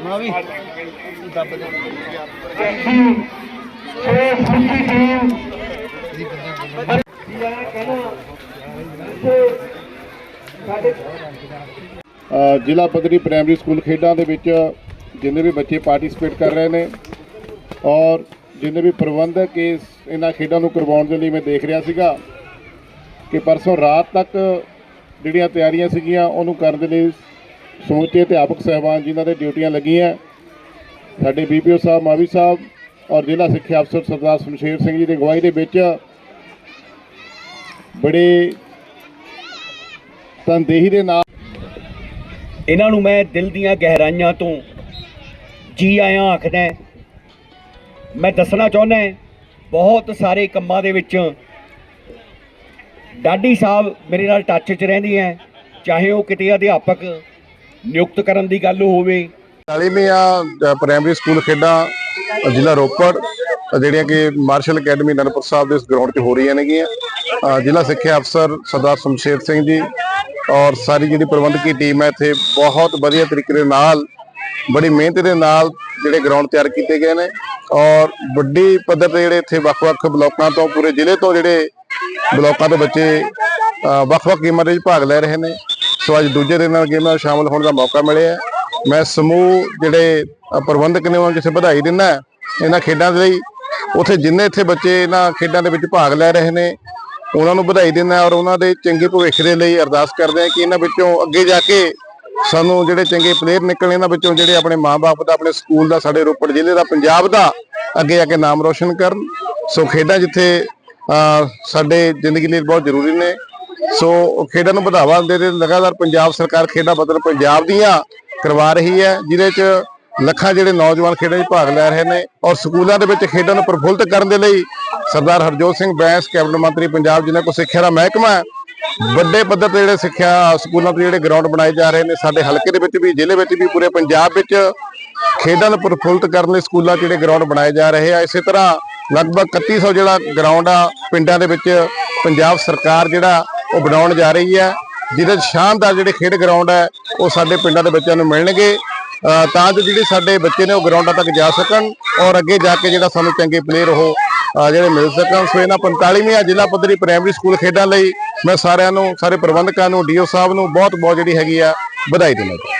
Primary ਦੱਬ ਦੇ ਜੱਸੀ ਛੇ ਟੀਮ ਜ਼ਿਲ੍ਹਾ ਪੱਧਰੀ ਪ੍ਰਾਇਮਰੀ ਸਕੂਲ ਖੇਡਾਂ ਦੇ ਵਿੱਚ ਜਿੰਨੇ ਵੀ ਬੱਚੇ ਪਾਰਟਿਸਿਪੇਟ ਕਰ ਰਹੇ ਨੇ ਔਰ ਜਿੰਨੇ ਵੀ ਪ੍ਰਬੰਧਕ ਇਸ ਇਹਨਾਂ ਖੇਡਾਂ ਨੂੰ ਕਰਵਾਉਣ ਦੇ ਲਈ ਮੈਂ ਦੇਖ ਰਿਹਾ ਸੀਗਾ ਕਿ ਪਰਸੋਂ ਰਾਤ ਤੱਕ ਜਿਹੜੀਆਂ ਤਿਆਰੀਆਂ ਸੀਗੀਆਂ, ਉਹਨੂੰ ਕਰਨ ਦੇ ਲਈ ਸਮੁੱਚੇ ਅਧਿਆਪਕ ਸਹਿਬਾਨ ਜਿਨ੍ਹਾਂ ਦੇ ਡਿਊਟੀਆਂ ਲੱਗੀਆਂ, ਸਾਡੇ ਬੀਪੀਓ ਸਾਹਿਬ, ਮਾਵੀ ਸਾਹਿਬ ਔਰ ਜ਼ਿਲ੍ਹਾ ਸਿੱਖਿਆ ਅਫਸਰ ਸਰਦਾਰ ਸ਼ਮਸ਼ੇਰ ਸਿੰਘ ਜੀ ਦੀ ਅਗਵਾਈ ਦੇ ਵਿੱਚ ਬੜੇ ਤਨਦੇਹੀ ਦੇ ਨਾਲ ਇਹਨਾਂ ਨੂੰ ਮੈਂ ਦਿਲ ਦੀਆਂ ਗਹਿਰਾਈਆਂ ਤੋਂ ਜੀ ਆਇਆਂ ਆਖਦਾ ਮੈਂ ਦੱਸਣਾ ਚਾਹੁੰਦਾ ਹਾਂ, ਬਹੁਤ ਸਾਰੇ ਕੰਮਾਂ ਦੇ ਵਿੱਚ ਡਾਡੀ ਸਾਹਿਬ ਮੇਰੇ ਨਾਲ ਟੱਚ 'ਚ ਰਹਿੰਦੀ ਹੈ ਚਾਹੇ ਉਹ ਕਿਤੇ ਅਧਿਆਪਕ ਨਿਯੁਕਤ ਕਰਨ ਦੀ ਗੱਲ ਹੋਵੇ। ਚਾਲੀਵੀਆਂ ਪ੍ਰਾਇਮਰੀ ਸਕੂਲ ਖੇਡਾਂ ਜ਼ਿਲ੍ਹਾ ਰੋਪੜ ਜਿਹੜੀਆਂ ਕਿ ਮਾਰਸ਼ਲ ਅਕੈਡਮੀ ਨਨਪੁਰ ਸਾਹਿਬ ਦੇ ਇਸ ਗਰਾਊਂਡ 'ਚ ਹੋ ਰਹੀਆਂ ਨੇਗੀਆਂ। ਜ਼ਿਲ੍ਹਾ ਸਿੱਖਿਆ ਅਫਸਰ ਸਰਦਾਰ ਸ਼ਮਸ਼ੇਰ ਸਿੰਘ ਜੀ ਔਰ ਸਾਰੀ ਜਿਹੜੀ ਪ੍ਰਬੰਧਕੀ ਟੀਮ ਹੈ ਇੱਥੇ ਬਹੁਤ ਵਧੀਆ ਤਰੀਕੇ ਦੇ ਨਾਲ ਬੜੀ ਮਿਹਨਤ ਦੇ ਨਾਲ ਜਿਹੜੇ ਗਰਾਊਂਡ ਤਿਆਰ ਕੀਤੇ ਗਏ ਨੇ। ਔਰ ਵੱਡੀ ਪੱਧਰ ਤੇ ਜਿਹੜੇ ਇੱਥੇ ਵੱਖ-ਵੱਖ ਬਲਾਕਾਂ ਤੋਂ, ਪੂਰੇ ਜ਼ਿਲ੍ਹੇ ਤੋਂ ਜਿਹੜੇ ਬਲਾਕਾਂ ਤੋਂ ਬੱਚੇ ਵੱਖ-ਵੱਖ ਗੇਮਾਂ ਦੇ ਵਿੱਚ ਭਾਗ ਲੈ ਰਹੇ ਨੇ। ਸੋ ਅੱਜ ਦੂਜੇ ਦਿਨ ਨਾਲ ਗੇਮਾਂ ਵਿੱਚ ਸ਼ਾਮਲ ਹੋਣ ਦਾ ਮੌਕਾ ਮਿਲਿਆ। ਮੈਂ ਸਮੂਹ ਜਿਹੜੇ ਪ੍ਰਬੰਧਕ ਨੇ ਉਹਨਾਂ ਨੂੰ ਕਿਸੇ ਵਧਾਈ ਦਿੰਦਾ ਇਹਨਾਂ ਖੇਡਾਂ ਦੇ ਲਈ, ਉਥੇ ਜਿੰਨੇ ਇੱਥੇ ਬੱਚੇ ਇਹਨਾਂ ਖੇਡਾਂ ਦੇ ਵਿੱਚ ਭਾਗ ਲੈ ਰਹੇ ਨੇ, ਉਹਨਾਂ ਨੂੰ ਵਧਾਈ ਦਿੰਦਾ ਔਰ ਉਹਨਾਂ ਦੇ ਚੰਗੇ ਭਵਿੱਖ ਦੇ ਲਈ ਅਰਦਾਸ ਕਰਦੇ ਹਾਂ ਕਿ ਇਹਨਾਂ ਵਿੱਚੋਂ ਅੱਗੇ ਜਾ ਕੇ ਸਾਨੂੰ ਜਿਹੜੇ ਚੰਗੇ ਪਲੇਅਰ ਨਿਕਲਣੇ ਇਹਨਾਂ ਵਿੱਚੋਂ ਜਿਹੜੇ ਆਪਣੇ ਮਾਪੇ ਦਾ, ਆਪਣੇ ਸਕੂਲ ਦਾ, ਸਾਡੇ ਰੋਪੜ ਜ਼ਿਲ੍ਹੇ ਦਾ, ਪੰਜਾਬ ਦਾ ਅੱਗੇ ਜਾ ਕੇ ਨਾਮ ਰੋਸ਼ਨ ਕਰਨ। ਸੋ ਖੇਡਾਂ ਜਿੱਥੇ ਸਾਡੇ ਜ਼ਿੰਦਗੀ ਲਈ ਬਹੁਤ ਜ਼ਰੂਰੀ ਨੇ। ਸੋ ਖੇਡਾਂ ਨੂੰ ਵਧਾਵਾ ਦੇ ਦੇ, ਲਗਾਤਾਰ ਪੰਜਾਬ ਸਰਕਾਰ ਖੇਡਾਂ ਬਦਲ ਪੰਜਾਬ ਦੀਆਂ ਕਰਵਾ ਰਹੀ ਹੈ, ਜਿਹਦੇ ਚ ਲੱਖਾਂ ਜਿਹੜੇ ਨੌਜਵਾਨ ਖੇਡਾਂ 'ਚ ਭਾਗ ਲੈ ਰਹੇ ਨੇ ਔਰ ਸਕੂਲਾਂ ਦੇ ਵਿੱਚ ਖੇਡਾਂ ਨੂੰ ਪ੍ਰਫੁੱਲਤ ਕਰਨ ਦੇ ਲਈ ਸਰਦਾਰ ਹਰਜੋਤ ਸਿੰਘ ਬੈਂਸ, ਕੈਬਨਿਟ ਮੰਤਰੀ ਪੰਜਾਬ, ਜਿਨ੍ਹਾਂ ਕੋਲ ਸਿੱਖਿਆ ਦਾ ਮਹਿਕਮਾ ਹੈ ਵੱਡੇ ਪੱਧਰ ਤੇ ਜਿਹੜੇ ਸਿੱਖਿਆ ਸਕੂਲਾਂ ਤੇ ਜਿਹੜੇ ਗਰਾਊਂਡ ਬਣਾਏ ਜਾ ਰਹੇ ਨੇ, ਸਾਡੇ ਹਲਕੇ ਦੇ ਵਿੱਚ ਵੀ, ਜ਼ਿਲ੍ਹੇ ਵਿੱਚ ਵੀ, ਪੂਰੇ ਪੰਜਾਬ ਵਿੱਚ ਖੇਡਾਂ ਨੂੰ ਪ੍ਰਫੁੱਲਤ ਕਰਨ ਲਈ ਸਕੂਲਾਂ 'ਚ ਜਿਹੜੇ ਗਰਾਊਂਡ ਬਣਾਏ ਜਾ ਰਹੇ ਆ। ਇਸੇ ਤਰ੍ਹਾਂ ਲਗਭਗ 3100 ਜਿਹੜਾ ਗਰਾਊਂਡ ਆ, ਪਿੰਡਾਂ ਦੇ ਵਿੱਚ ਪੰਜਾਬ ਸਰਕਾਰ ਜਿਹੜਾ ਉਹ ਬਣਾਉਣ ਜਾ ਰਹੀ ਹੈ ਜਿਹਦੇ 'ਚ ਸ਼ਾਨਦਾਰ ਜਿਹੜੇ ਖੇਡ ਗਰਾਊਂਡ ਹੈ ਉਹ ਸਾਡੇ ਪਿੰਡਾਂ ਦੇ ਬੱਚਿਆਂ ਨੂੰ ਮਿਲਣਗੇ। ਤਾਂ ਜੋ ਜਿਹੜੇ ਸਾਡੇ ਬੱਚੇ ਨੇ ਉਹ ਗਰਾਊਂਡਾਂ ਤੱਕ ਜਾ ਸਕਣ ਔਰ ਅੱਗੇ ਜਾ ਕੇ ਜਿਹੜਾ ਸਾਨੂੰ ਚੰਗੇ ਪਲੇਅਰ ਉਹ ਜਿਹੜੇ ਮਿਲ ਸਕਣ। ਸੋ ਇਹਨਾਂ 45ਵੀਂ ਜ਼ਿਲ੍ਹਾ ਪੱਧਰੀ ਪ੍ਰਾਇਮਰੀ ਸਕੂਲ ਖੇਡਾਂ ਲਈ ਮੈਂ ਸਾਰਿਆਂ ਨੂੰ, ਸਾਰੇ ਪ੍ਰਬੰਧਕਾਂ ਨੂੰ, ਡੀਓ ਸਾਹਿਬ ਨੂੰ ਬਹੁਤ ਬਹੁਤ ਜਿਹੜੀ ਹੈਗੀ ਆ ਵਧਾਈ ਦਿੰਦਾ ਜੀ